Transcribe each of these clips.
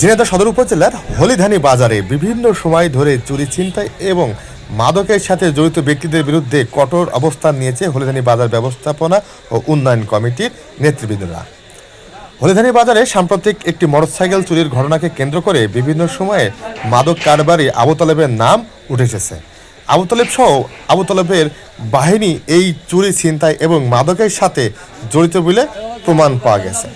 ঝিনাইদহ সদর উপজেলার হলিধানি বাজারে বিভিন্ন সময় ধরে চুরি ছিনতাই এবং মাদকের সাথে জড়িত ব্যক্তিদের বিরুদ্ধে কঠোর অবস্থান নিয়েছে হলিধানি বাজার ব্যবস্থাপনা ও উন্নয়ন কমিটির নেতৃবৃন্দরা। হলিধানি বাজারে সাম্প্রতিক একটি মোটরসাইকেল চুরির ঘটনাকে কেন্দ্র করে বিভিন্ন সময়ে মাদক কারবারি আবু তালেবের নাম উঠে এসেছে আবু তালেব সহ আবু তালেবের বাহিনী এই চুরি, ছিনতাই এবং মাদকের সাথে জড়িত বলে প্রমাণ পাওয়া গেছে।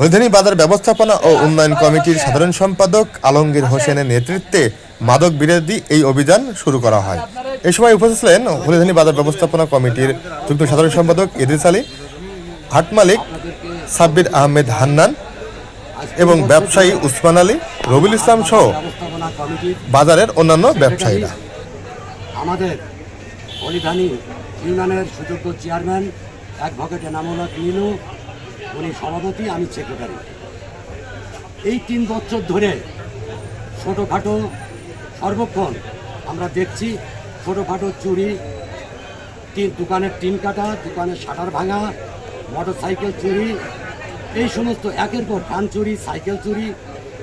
হলধানি বাজার ব্যবস্থাপনা ও উন্নয়ন কমিটির সাধারণ সম্পাদক আলমগীর হোসেনের নেতৃত্বে মাদক বিরোধী এই অভিযান শুরু করা হয়। এ সময় উপস্থিত ছিলেন হলধানি বাজার ব্যবস্থাপনা কমিটির যুগ্ম সাধারণ সম্পাদক ইদ্রিস আলী, হাট মালিক সাব্বির আহমেদ হান্নান এবং ব্যবসায়ী উসমান আলী, রবিউল ইসলাম সহ বাজারের অন্যান্য ব্যবসায়ীরা। আমাদের অলিধানী ইউনিয়নের সুযোগ্য চেয়ারম্যান অ্যাডভোকেট এনামুল্লাহ নীলু উনি সভাপতি, আমি সেক্রেটারি এই তিন বছর ধরে ছোটোখাটো সর্বক্ষণ আমরা দেখছি, ছোটোখাটো চুরি, তিন দোকানের টিন কাটা, দোকানের শাটার ভাঙা মোটর সাইকেল চুরি, এই সমস্ত একের পর পান চুরি, সাইকেল চুরি,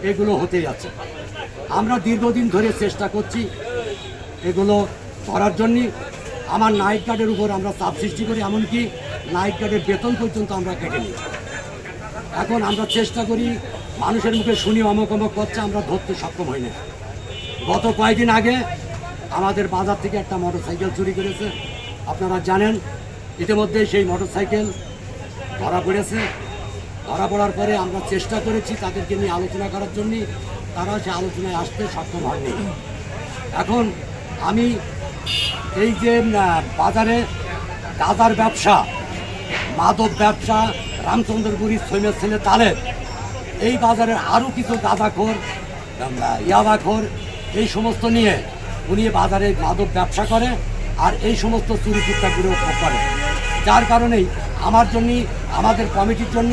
এগুলো হতেই আছে। আমরা দীর্ঘদিন ধরে চেষ্টা করছি এগুলো করার জন্যে। আমার নাইট গার্ডের উপর আমরা চাপ সৃষ্টি করি, এমনকি নাইট গার্ডের বেতন পর্যন্ত আমরা কেটে নিই। এখন আমরা চেষ্টা করি, মানুষের মুখে শুনি অমক অমক করছে, আমরা ধরতে সক্ষম হই না। গত কয়েকদিন আগে আমাদের বাজার থেকে একটা মোটর সাইকেল চুরি করেছে। আপনারা জানেন ইতিমধ্যে সেই মোটর সাইকেল ধরা পড়েছে। ধরা পড়ার পরে আমরা চেষ্টা করেছি তাদেরকে নিয়ে আলোচনা করার জন্য। তারা সে আলোচনায় আসতে সক্ষম হয়নি এখন আমি এই যে বাজারে দাদার ব্যবসা মাদক ব্যবসা, রামচন্দ্রপুরী সৈমের ছেলে তালের এই বাজারের আরও কিছু গাঁদাখোর ইয়াবাখোর, এই সমস্ত নিয়ে উনি বাজারে মাদক ব্যবসা করে আর এই সমস্ত চুরি চুট্টাগুলো করে। যার কারণেই আমার জন্য, আমাদের কমিটির জন্য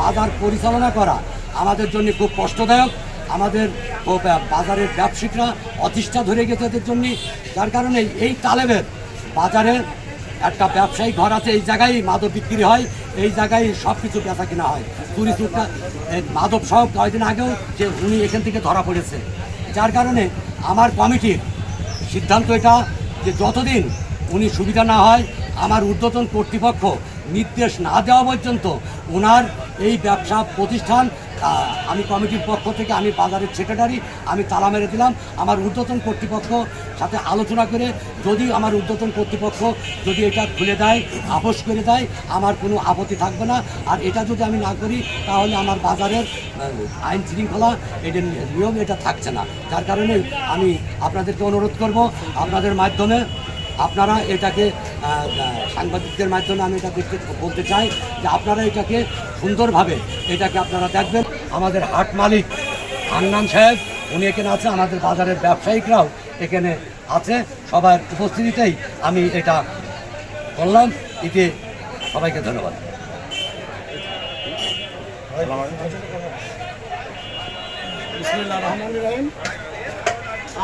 বাজার পরিচালনা করা আমাদের জন্য খুব কষ্টদায়ক। আমাদের বাজারের ব্যবসায়িকরা অতিষ্ঠা ধরে গেছে এদের জন্য। যার কারণে এই তালেবের বাজারের একটা ব্যবসায়ী ঘর আছে, এই জায়গায় মাদক বিক্রি হয়, এই জায়গায় সব কিছু বেচা কেনা হয়। চুরি চুরটা মাদক সহ কয়েকদিন আগেও যে উনি এখান থেকে ধরা পড়েছে। যার কারণে আমার কমিটির সিদ্ধান্ত এটা যে যতদিন উনি সুবিধা না হয়, আমার ঊর্ধ্বতন কর্তৃপক্ষ নির্দেশ না দেওয়া পর্যন্ত ওনার এই ব্যবসা প্রতিষ্ঠান আমি কমিটির পক্ষ থেকে আমি বাজারের সেক্রেটারি আমি তালা মেরে দিলাম। আমার ঊর্ধ্বতন কর্তৃপক্ষ সাথে আলোচনা করে যদি আমার ঊর্ধ্বতন কর্তৃপক্ষ যদি এটা খুলে দেয়, আপোষ করে দেয়, আমার কোনো আপত্তি থাকবে না। আর এটা যদি আমি না করি, তাহলে আমার বাজারের আইন শৃঙ্খলা এটার নিয়ম এটা থাকছে না। যার কারণে আমি আপনাদেরকে অনুরোধ করব, আপনাদের মাধ্যমে আপনারা এটাকে সাংবাদিকদের মাধ্যমে আমি এটা দেখতে বলতে চাই যে আপনারা এটাকে সুন্দরভাবে এটাকে আপনারা দেখবেন। আমাদের হাট মালিক হান্নান সাহেব, উনি এখানে আছে, আমাদের বাজারের ব্যবসায়িকরাও এখানে আছে। সবার উপস্থিতিতেই আমি এটা করলাম এতে সবাইকে ধন্যবাদ।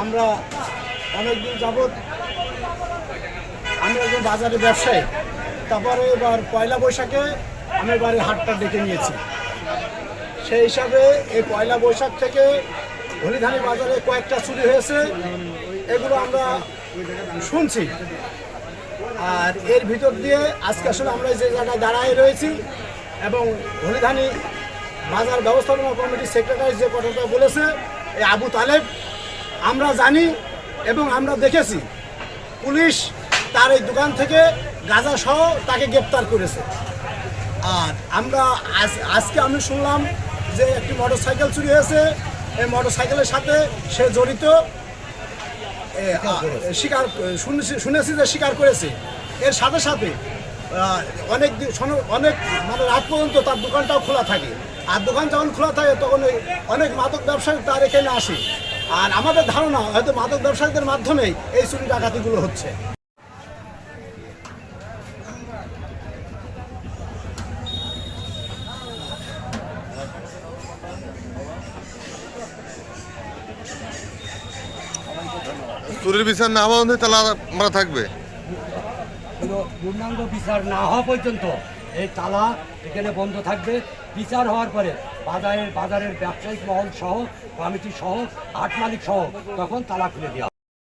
আমরা অনেকদিন যাবৎ আমি একজন বাজারে ব্যবসায়ী। তারপরে এবার পয়লা বৈশাখে আমি এবারে হাটটা ডেকে নিয়েছি। সেই হিসাবে এই পয়লা বৈশাখ থেকে হলিধানি বাজারে কয়েকটা চুরি হয়েছে। এগুলো আমরা শুনছি। আর এর ভিতর দিয়ে আজকে আসলে আমরা যে জায়গায় দাঁড়ায় রয়েছি এবং হলিধানি বাজার ব্যবস্থাপনা কমিটির সেক্রেটারি যে কথাটা বলেছে, এই আবু তালেব, আমরা জানি এবং আমরা দেখেছি। পুলিশ তার এই দোকান থেকে গাঁজা সহ তাকে গ্রেপ্তার করেছে। আর আমরা আজ আজকে আমি শুনলাম যে একটি মোটর সাইকেল চুরি হয়েছে। এই মোটর সাইকেলের সাথে সে জড়িত। স্বীকার শুনেছি শুনেছি যে স্বীকার করেছে। এর সাথে সাথে অনেক দিন- অনেক মানে রাত পর্যন্ত তার দোকানটাও খোলা থাকে। আর দোকান যখন খোলা থাকে তখন ওই অনেক মাদক ব্যবসায়ী তার এখানে আসে। আর আমাদের ধারণা হয়তো মাদক ব্যবসায়ীদের মাধ্যমেই এই চুরি ডাকাতিগুলো হচ্ছে। চুরির বিচার না হওয়া তাহলে আমরা থাকবে পূর্ণাঙ্গ বিচার না হওয়া পর্যন্ত এই তালা এখানে বন্ধ থাকবে বিচার হওয়ার পরে বাজারের বাজারের ব্যবসায়িক মহল সহ, কমিটি সহ হাট মালিক সহ তখন তালা খুলে দেওয়া।